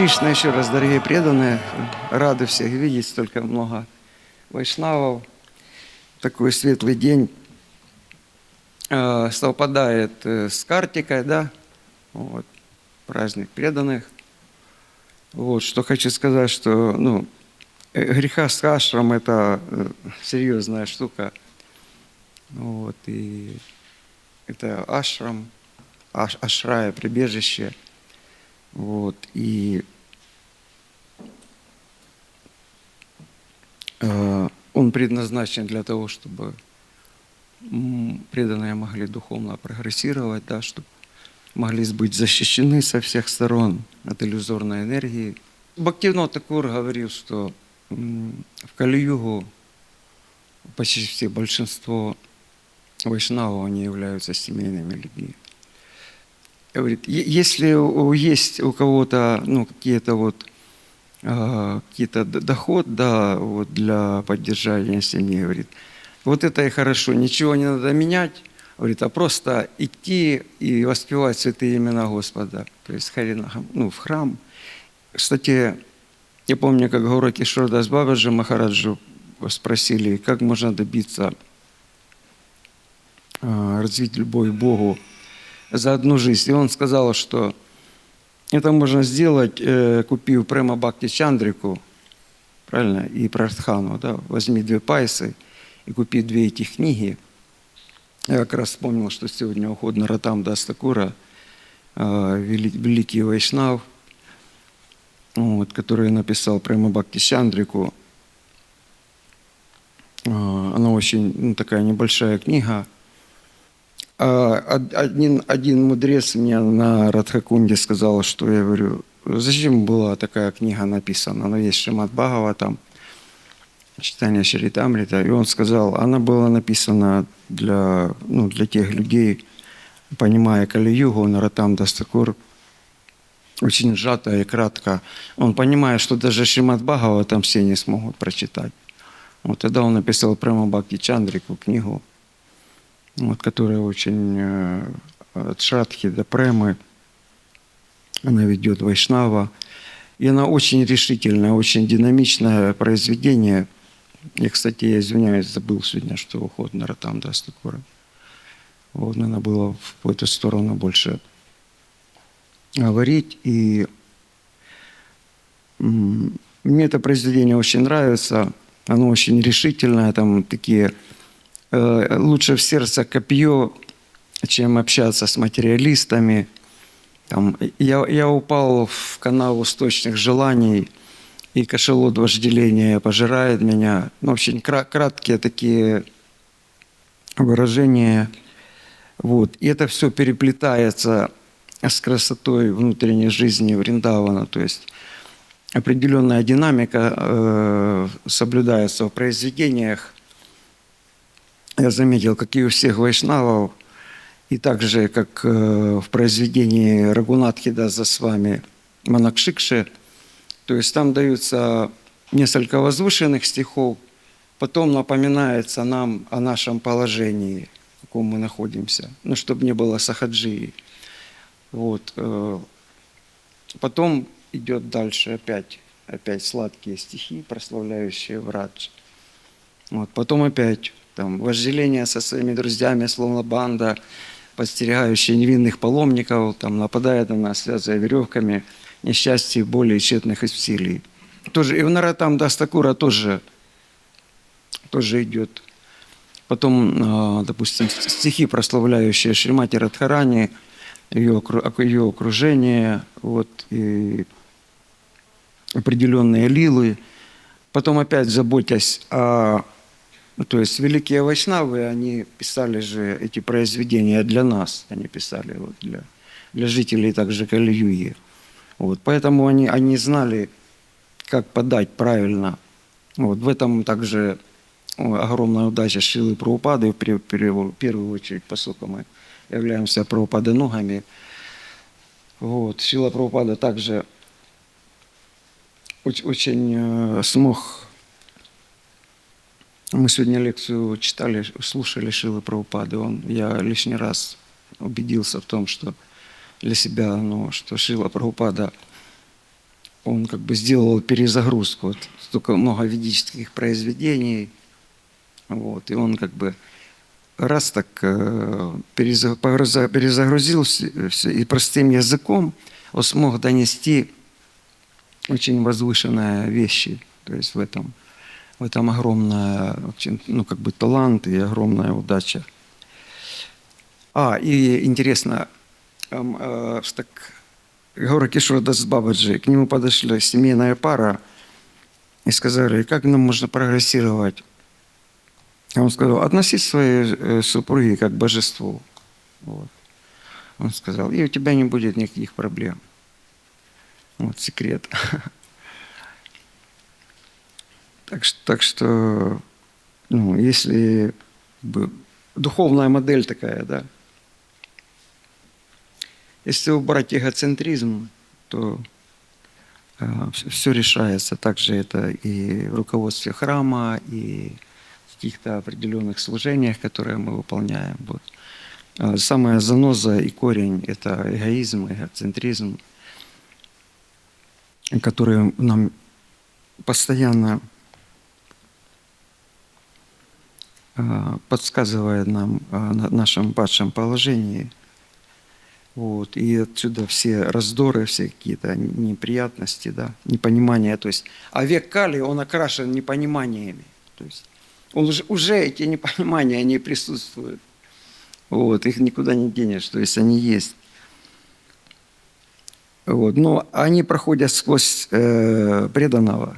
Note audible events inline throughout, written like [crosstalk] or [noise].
Кришна еще раз, дорогие преданные. Рады всех видеть, столько много вайшнавов. Такой светлый день э, совпадает э, с Картикой, да, вот, праздник преданных. Вот, что хочу сказать, что, ну, э, греха с ашрам – это серьезная штука. Вот, и это ашрам, аш, ашрая, прибежище. Вот, и он предназначен для того, чтобы преданные могли духовно прогрессировать, да, чтобы могли быть защищены со всех сторон от иллюзорной энергии. Бхактивно Такур говорил, что в Кали-югу почти большинство вайшнавов, они являются семейными людьми. Говорит, «Е- если есть у кого-то ну, какие-то вот какие-то д- доход, да, вот для поддержания семьи, говорит, вот это и хорошо, ничего не надо менять, говорит, а просто идти и воспевать святые имена Господа, то есть ну, в храм. Кстати, я помню, как Гаура Кишордас Бабаджи Махараджу спросили, как можно добиться а, развить любовь к Богу за одну жизнь. И он сказал, что это можно сделать, э, купив Према Бхакти Чандрику, правильно, и Прадхану, да, возьми две пайсы и купи две этих книги. Я как раз вспомнил, что сегодня уход на Ратам Дастакура, э, вели- великий вайшнав, вот, который написал Према Бхакти Чандрику. Э, Она очень ну, такая небольшая книга, Один, один мудрец мне на Радхакунде сказал, что я говорю, зачем была такая книга написана? Она есть Шимат Бхагава, там, читание Шаритамрита. И он сказал, она была написана для, ну, для тех людей, понимая Кали-югу, Наратам Дастакур, очень сжато и кратко. Он понимает, что даже Шимат Бхагава там все не смогут прочитать. Вот тогда он написал Према Бхакти Чандрику книгу, вот, которая очень э, от Шрадхи до Премы, она ведет Вайшнава. И она очень решительная, очень динамичное произведение. Я, кстати, я извиняюсь, забыл сегодня, что уход на Ратам Дастакура. Вот, надо было в эту сторону больше говорить. И мне это произведение очень нравится. Оно очень решительное, там такие лучше в сердце копье, чем общаться с материалистами. Там, я, я упал в канал источных желаний, и кошелот вожделения пожирает меня. Ну, очень кра- краткие такие выражения. Вот. И это все переплетается с красотой внутренней жизни Вриндавана. То есть определенная динамика э, соблюдается в произведениях. Я заметил, как и у всех вайшнавов, и также, как э, в произведении Рагунатхида за с вами Манакшикши, то есть там даются несколько возвышенных стихов, потом напоминается нам о нашем положении, в каком мы находимся, ну, чтобы не было сахаджии. Вот. э, Потом идет дальше опять, опять сладкие стихи, прославляющие Врадж. Вот. Потом опять там, вожделение со своими друзьями, словно банда, подстерегающая невинных паломников, там, нападает на нас, связывая веревками, несчастье, боли и тщетных усилий. Тоже, и в Наратам Дастакура тоже, тоже идет. Потом, э, допустим, стихи, прославляющие Шримати Радхарани, ее, ее окружение, вот, и определенные лилы. Потом опять заботясь о... ну, то есть великие вайшнавы, они писали же эти произведения для нас, они писали вот для, для жителей также Кали-Юги. Вот, поэтому они, они знали, как подать правильно. Вот, в этом также огромная удача Шилы Прабхупады, в первую очередь, поскольку мы являемся Прабхупадоногами. Вот, Шила Прабхупада также оч- очень э, смог... Мы сегодня лекцию читали, слушали Шилы Прабхупады. Он, я лишний раз убедился в том, что для себя, ну, что Шила Прабхупада он как бы сделал перезагрузку. Вот столько много ведических произведений. Вот, и он как бы раз так э, перезагрузил и простым языком он смог донести очень возвышенные вещи. То есть в этом, в этом огромная, ну, как бы талант и огромная удача. А, и интересно, э, так, Гора Кишора Дас Бабаджи, к нему подошла семейная пара и сказали, как нам можно прогрессировать? А он сказал, относись своей э, супруге как к божеству. Вот. Он сказал, и у тебя не будет никаких проблем. Вот секрет. [laughs] Так так что ну, если духовная модель такая, да, если убрать эгоцентризм, то все решается. Также это и в руководстве храма, и в каких-то определенных служениях, которые мы выполняем. Вот. А Самая заноза и корень – это эгоизм, эгоцентризм, который нам постоянно а, подсказывает нам о нашем падшем положении. Вот. И отсюда все раздоры, все какие-то неприятности, да, непонимание. То есть, а век Кали, он окрашен непониманиями. То есть, он уже, уже эти непонимания, они присутствуют. Вот, их никуда не денешь, то есть они есть. Вот, но они проходят сквозь э, преданного,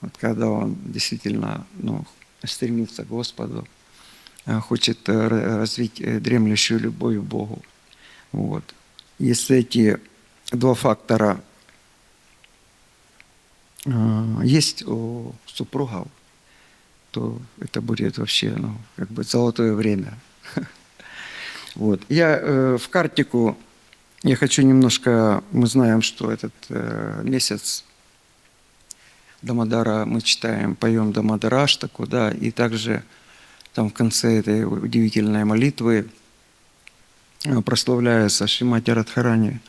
вот, когда он действительно ну, стремится к Господу, э, хочет э, развить э, дремлющую любовь к Богу. Вот. Если эти два фактора э, есть у супругов, то это будет вообще ну, как бы золотое время. [laughs] Вот. Я э, в картику, я хочу немножко, мы знаем, что этот э, месяц Дамадара мы читаем, поем Дамадараштаку, да, и также там в конце этой удивительной молитвы э, прославляется Шимати Радхарани.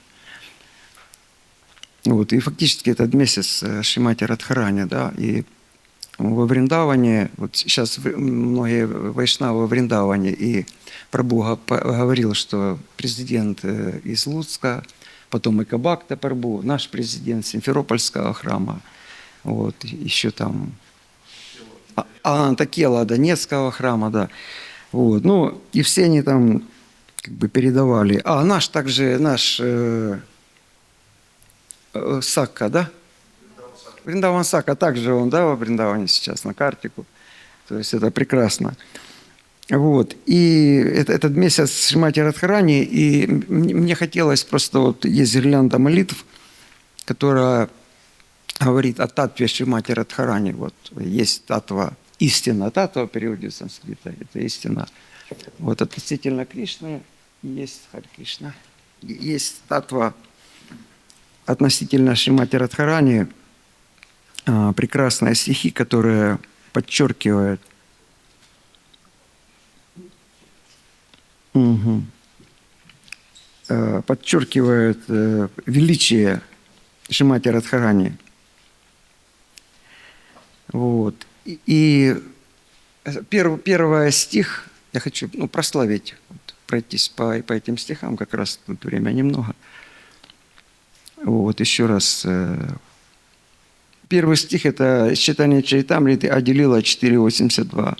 Вот, и фактически этот месяц э, Шимати Радхарани, да, и во Вриндаване, вот сейчас многие вайшнавы во Вриндаване, и Прабу говорил, что президент э, из Луцка, потом и Кабакта Прабу, наш президент Симферопольского храма, вот, еще там а, Антакела Донецкого храма, да. Вот, ну, и все они там как бы передавали. А, наш также, наш э, э, Сакка, да? Вриндаван Сака, также он, да, во Вриндаване сейчас на картику. То есть это прекрасно. Вот. И это, этот месяц Шимати Радхарани, и мне хотелось просто, вот есть гирлянда молитв, которая говорит о татве Шимати Радхарани. Вот есть татва, истина татва в переводе санскрита, это истина. Вот относительно Кришны есть Хари Кришна. Есть татва относительно Шимати Радхарани, а, прекрасные стихи, которые подчеркивают угу. подчеркивают э, величие Шимати Радхарани. Вот. И первый, первый стих, я хочу ну, прославить, вот, пройтись по, по этим стихам, как раз тут время немного. Вот, еще раз э, Первый стих – это читание Чайтамриты Аделила 4.82.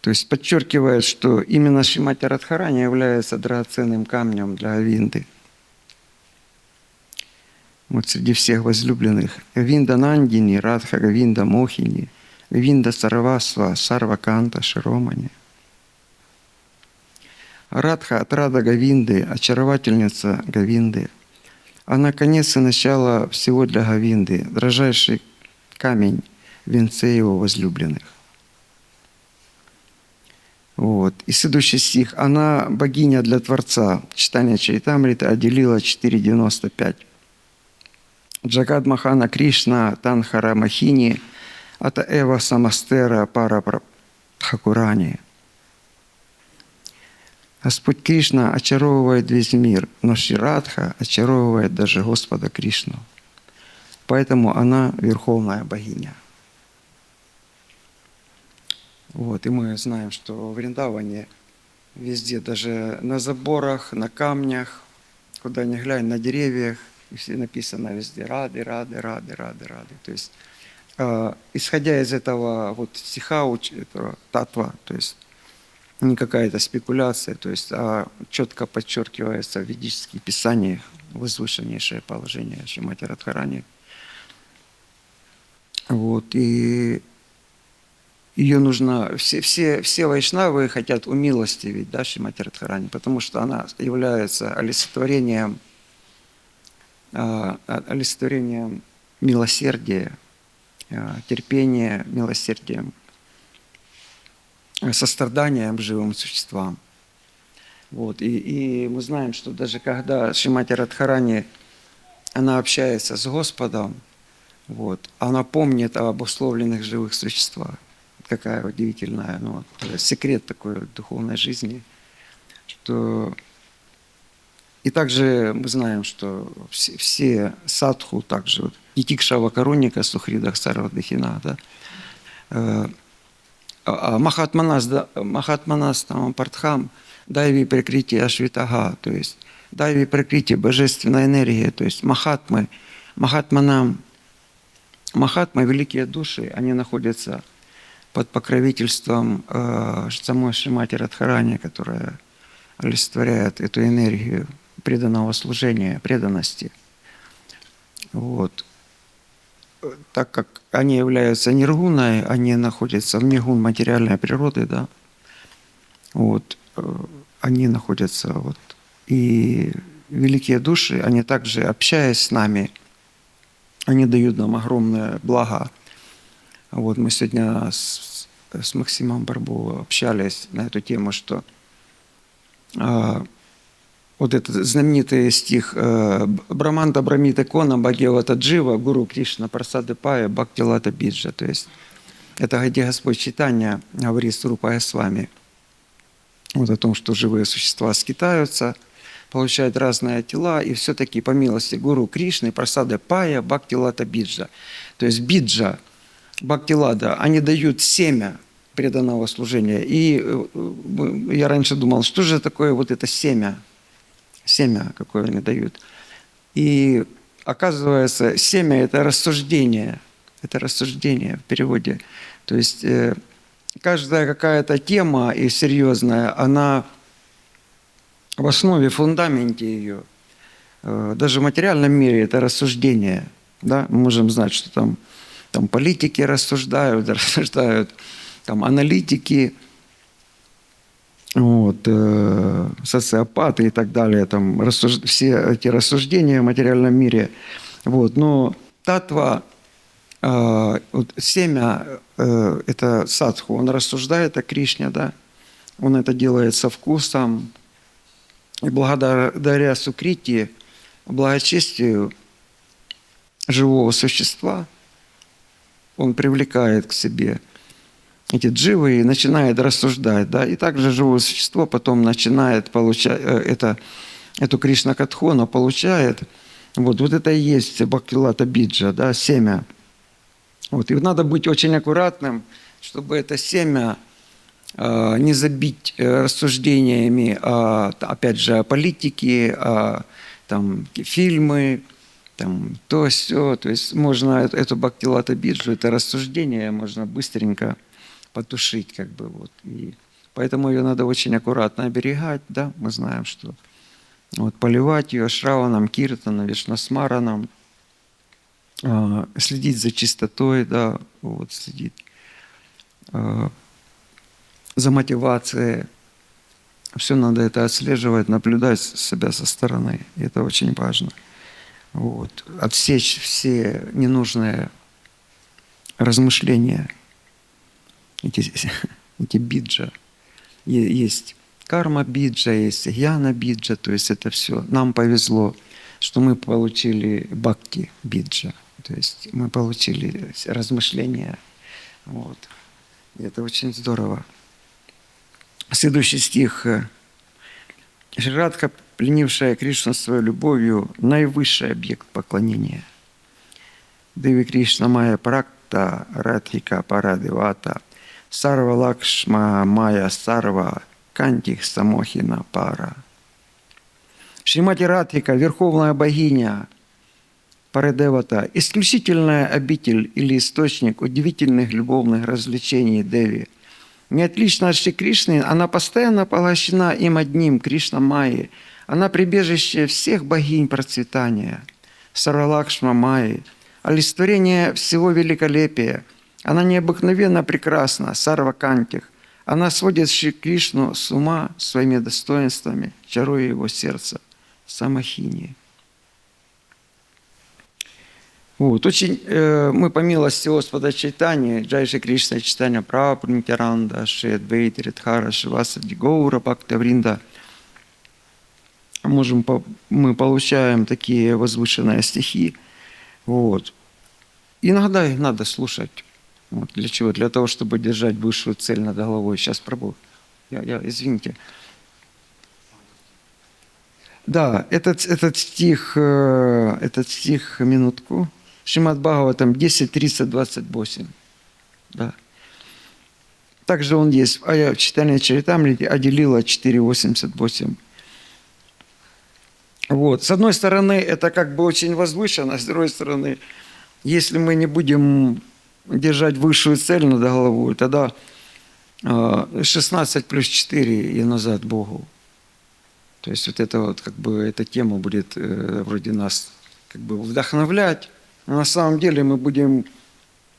То есть подчеркивает, что именно Шимати Радхарани является драгоценным камнем для Авинды. Вот среди всех возлюбленных. Винда Нандини, Радха Винда Мохини, Винда Сарвасва, Сарваканта Широмани. Радха от Рада Гавинды, очаровательница Гавинды – а наконец и начало всего для Гавинды, дрожайший камень в венце его возлюбленных. Вот. И следующий стих. Она богиня для Творца. Читание Чайтамрита отделила 4.95. Джагад Махана Кришна Танхара Махини Ата Эва Самастера Пара Хакурани. Господь Кришна очаровывает весь мир, но Ширадха очаровывает даже Господа Кришну. Поэтому она верховная богиня. Вот, и мы знаем, что в Вриндаване везде, даже на заборах, на камнях, куда ни глянь, на деревьях, и все написано везде рады, рады, рады, рады, рады. То есть, э, исходя из этого вот стиха, этого татва, то есть не какая-то спекуляция, то есть, а четко подчеркивается в ведических писаниях возвышеннейшее положение Шимати Радхарани. Вот, и ее нужно, все, все, все вайшнавы хотят умилостивить, да, Шимати Радхарани, потому что она является олицетворением, а, олицетворением милосердия, а, терпения, милосердием состраданием живым существам. Вот. И, и мы знаем, что даже когда Шимати Радхарани, она общается с Господом, вот, она помнит об обусловленных живых существах. Какая удивительная, ну, секрет такой духовной жизни, что и также мы знаем, что все, все садху, также вот, Итикшава Каруника, Сухридах Сарвадахина, да, э, Махатманас, Махатманас там, Партхам, дайви прикрытие Ашвитага, то есть дайви прикрытие божественной энергии, то есть Махатмы, Махатманам, Махатмы, великие души, они находятся под покровительством э, самой Шимати Радхарани, которая олицетворяет эту энергию преданного служения, преданности. Вот так как они являются ниргуной, они находятся в ниргун материальной природы, да, вот, э, они находятся вот, и великие души, они также, общаясь с нами, они дают нам огромное благо. Вот мы сегодня с, с Максимом Барбо общались на эту тему, что а, вот этот знаменитый стих э, Браманда Брамита Кона Бхагавата Джива Гуру Кришна Прасады Пая Бхактилата Биджа. То есть это где Господь читания говорит с Рупая с вами. Вот о том, что живые существа скитаются, получают разные тела, и все-таки по милости Гуру Кришны, Прасады Пая, Бхактилата Биджа. То есть Биджа, Бхактилада, они дают семя преданного служения. И э, я раньше думал, что же такое вот это семя – семя, какое они дают. И оказывается, семя – это рассуждение. Это рассуждение в переводе. То есть э, каждая какая-то тема и серьезная, она в основе, в фундаменте ее, э, даже в материальном мире это рассуждение. Да? Мы можем знать, что там, там политики рассуждают, [laughs] рассуждают, там аналитики – вот, э, социопаты и так далее, там, рассуж... все эти рассуждения в материальном мире. Вот, но татва, э, вот, семя, э, это садху, он рассуждает о Кришне, да, он это делает со вкусом, и благодаря сукрити, благочестию живого существа, он привлекает к себе – эти дживы и начинает рассуждать. Да? И также живое существо потом начинает получать э, это, эту Кришна Катхону, получает. Вот, вот это и есть Бхактилата Биджа, да, семя. Вот, и надо быть очень аккуратным, чтобы это семя э, не забить э, рассуждениями, о, опять же, о политике, там, фильмы, там, то, все. То есть можно эту Бхактилата Биджу, это рассуждение можно быстренько потушить, как бы вот. И поэтому ее надо очень аккуратно оберегать, да, мы знаем, что вот поливать ее шраваном, киртаном, вишнасмараном, э, следить за чистотой, да, вот следить э, за мотивацией. Все надо это отслеживать, наблюдать себя со стороны. И это очень важно. Вот. Отсечь все ненужные размышления – эти, [laughs] эти биджа. Есть карма биджа, есть яна биджа, то есть это все. Нам повезло, что мы получили бхакти биджа, то есть мы получили размышления. Вот. И это очень здорово. Следующий стих. Шрирадха, пленившая Кришну своей любовью, наивысший объект поклонения. Деви Кришна Майя Практа, Радхика Парадивата, Сарва Лакшма Майя Сарва, Кантих Самохина Пара. Шримати Радхика, верховная богиня, Парадевата, исключительная обитель или источник удивительных любовных развлечений Деви. Не отлично от Шри Кришны, она постоянно поглощена им одним, Кришна Майи. Она прибежище всех богинь процветания. Саралакшма Майи, олицетворение всего великолепия. Она необыкновенно прекрасна, Сарва Кантих. Она сводит Шри Кришну с ума своими достоинствами, чаруя его сердце, самохини. Вот. Очень э, мы по милости Господа Чайтани, Джайши Кришна Читания Прабхунитяранда, Шри Адвейти Ридхара, Шиваса Дигоура Бхактавринда, можем, мы получаем такие возвышенные стихи. Вот. Иногда их надо слушать. Вот. Для чего? Для того, чтобы держать высшую цель над головой. Сейчас пробую. Я, я, извините. Да, этот, этот стих, э, этот стих, минутку. Шимат Бхагаватам 10, 30, 28. Да. Также он есть. А я в читании Чаритамрити отделила 4.88. Вот. С одной стороны, это как бы очень возвышенно, с другой стороны, если мы не будем держать высшую цель над головой, тогда 16 а, плюс 4 и назад Богу. То есть вот это вот как бы эта тема будет э, вроде нас как бы вдохновлять, но на самом деле мы будем,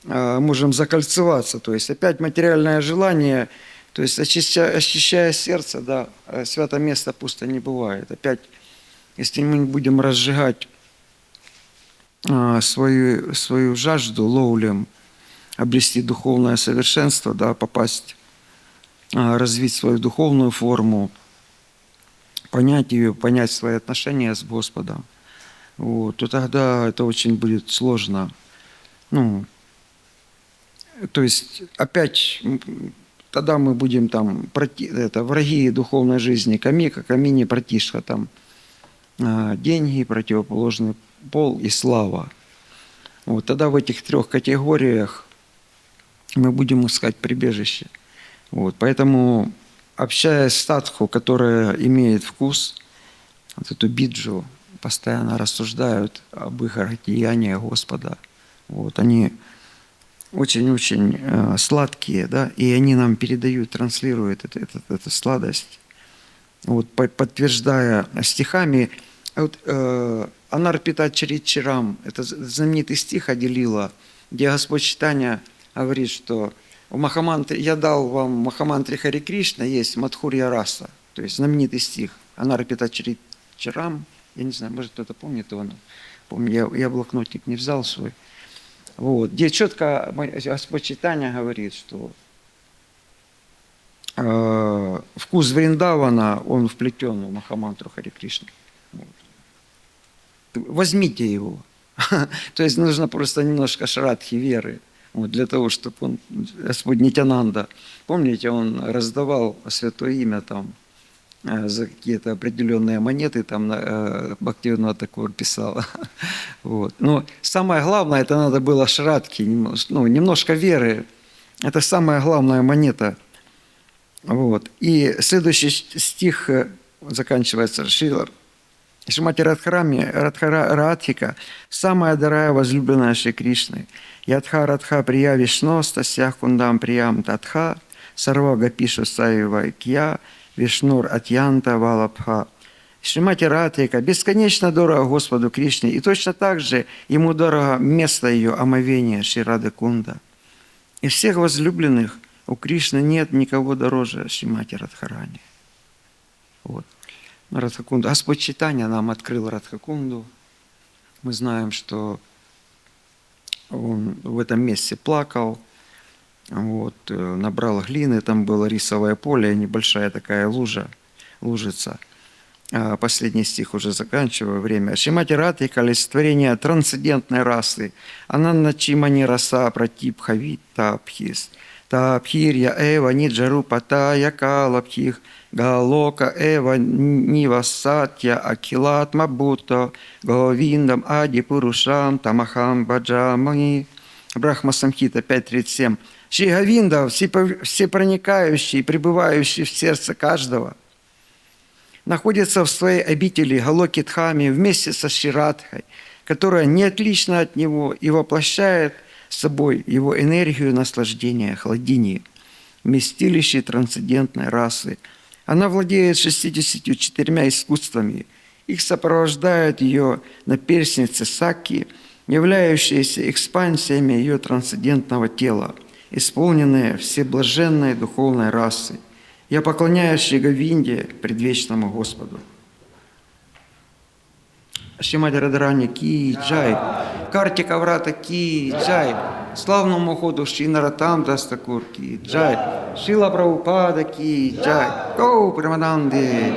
э, можем закольцеваться. То есть опять материальное желание, то есть очищая, очищая сердце, да, э, святое место пусто не бывает. Опять, если мы будем разжигать э, свою, свою жажду лоулем, обрести духовное совершенство, да, попасть, развить свою духовную форму, понять ее, понять свои отношения с Господом – вот, то тогда это очень будет сложно. Ну, то есть опять тогда мы будем там проти, это, враги духовной жизни, камика, камини, братишка, там а, деньги, противоположный пол и слава. Вот тогда в этих трех категориях мы будем искать прибежище. Вот, поэтому общаясь с татху, которая имеет вкус, вот эту биджу, постоянно рассуждают об их деяниях Господа. Вот, они очень-очень э, сладкие, да, и они нам передают, транслируют это, это, эту сладость, вот, по, подтверждая стихами. Вот, э, Анарпита Чаричарам, это знаменитый стих Аделила, где Господь Читания говорит, что в Махамантре, я дал вам Махамантре Хари Кришна, есть Мадхурья Раса, то есть знаменитый стих Анарпита Чаричарам, я не знаю, может кто-то помнит его. Помню, я, я блокнотик не взял свой. Вот, где четко Господь Читания говорит, что э, вкус Вриндавана, он вплетен в Махамантру Хари Кришны. Вот. Возьмите его. [laughs] То есть нужно просто немножко шрадхи веры, вот, для того, чтобы он, Господь Нитянанда, помните, он раздавал святое имя там, Э, за какие-то определенные монеты, там э, Бхактивинат такой писал. [laughs] Вот. Но самое главное, это надо было шрадки, ну, немножко веры. Это самая главная монета. Вот. И следующий стих э, заканчивается Шилар. Шимати Радхарами, Радхара Радхика, самая дорогая возлюбленная Шри Кришны. Ядха Радха Прия Вишно, Стасях Кундам Приям Татха, Сарвага Пишу Саева Кья, Вишнур Атьянта Валабха. Шримати Ратика бесконечно дорого Господу Кришне, и точно так же ему дорого место ее омовения Ширады Кунда. Из всех возлюбленных у Кришны нет никого дороже Шримати Радхарани. Вот. Радхакунда. Господь Читания нам открыл Радхакунду. Мы знаем, что он в этом месте плакал, вот, э, набрал глины, там было рисовое поле, небольшая такая лужа, лужица. А последний стих уже заканчиваю время. Шимати Ратика – олицетворение трансцендентной расы. Она начимани раса протипхавит тапхис. Тапхирья эва ниджарупа тая калабхих. Галока, Эва, Нива, Сатья, Акилат, Мабуто, Говиндам, Ади, Пурушам, Тамахам, Баджамани. Брахма Самхита 5.37. Шри Говинда, всепроникающий, пребывающий в сердце каждого, находится в своей обители Галокитхами вместе со Ширадхой, которая не отлична от него и воплощает собой его энергию наслаждения, хладини, вместилище трансцендентной расы. Она владеет 64 искусствами. Их сопровождают ее наперстницы Саки, являющиеся экспансиями ее трансцендентного тела, исполненные всеблаженной духовной расы. Я поклоняюсь Шри Говинде, предвечному Господу. Шималь кі джай, картіка врата кі джай, славному ходу Шінара дастакур кі джай, шила правопада кі джай, коу примананди.